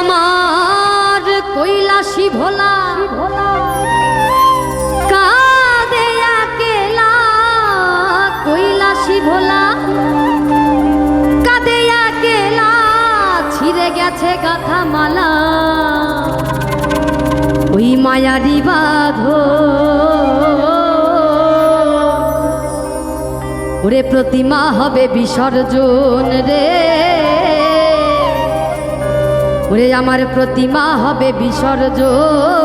আমার কৈলাসী ভোলা। কাদে কেলা কৈলাসী ভোলা। কাদেয়া কেলা ছিঁড়ে গেছে গাথা মালা ওই মায়ারি বাধ ওরে প্রতিমা হবে বিসর্জন রে। ওরে আমার প্রতিমা হবে বিসর্জন।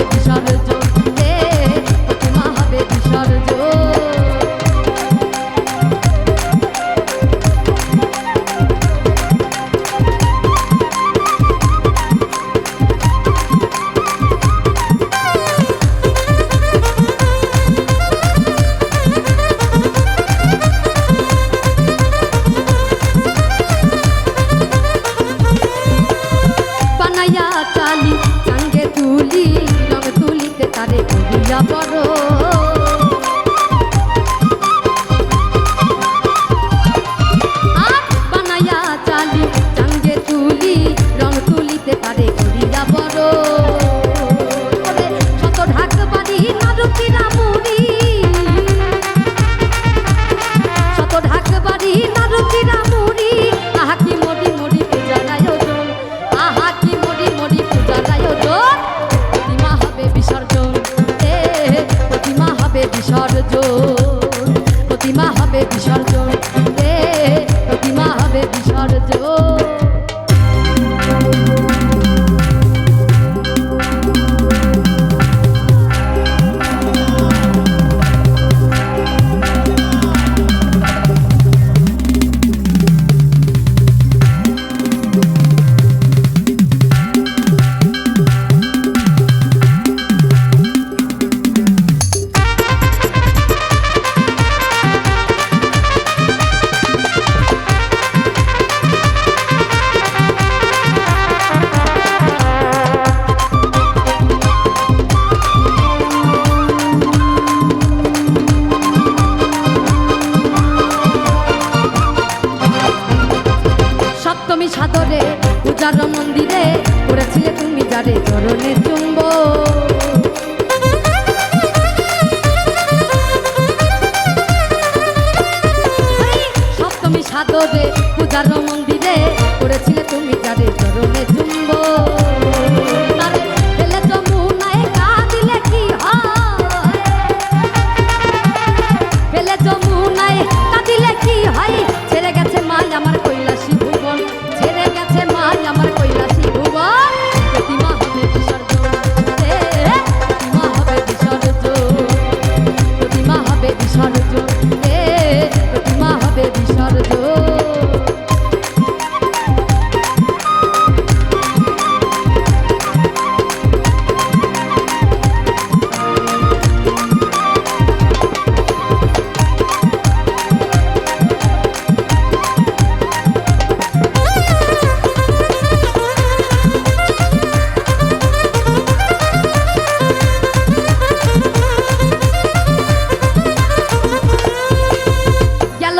Shall we do? সরজ। সাদরে, পূজার মন্দিরে করেছিলে তুমি যারে চরণে চুম্ব। সপ্তমী সাদরে, পূজার মন্দিরে করেছিলে তুমি যারে চরণে চুম্ব।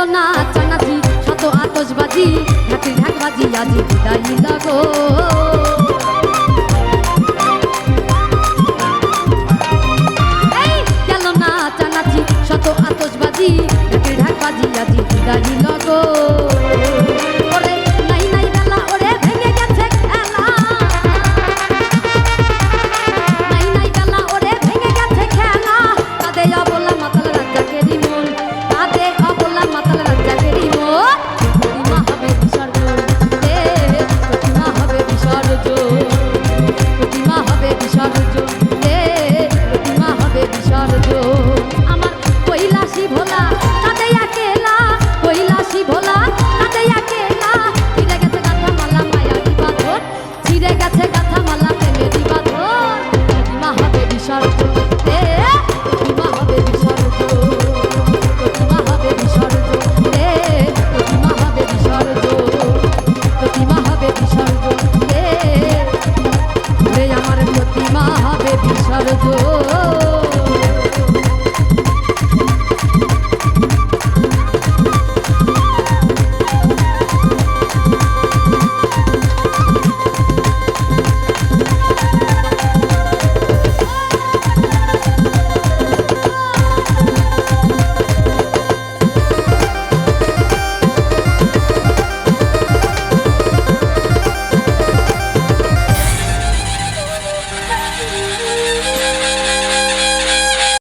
চলো না চানাচি শত আতসবাজি ঢাকি ঢাকবাজি আজি বিদায় লাগো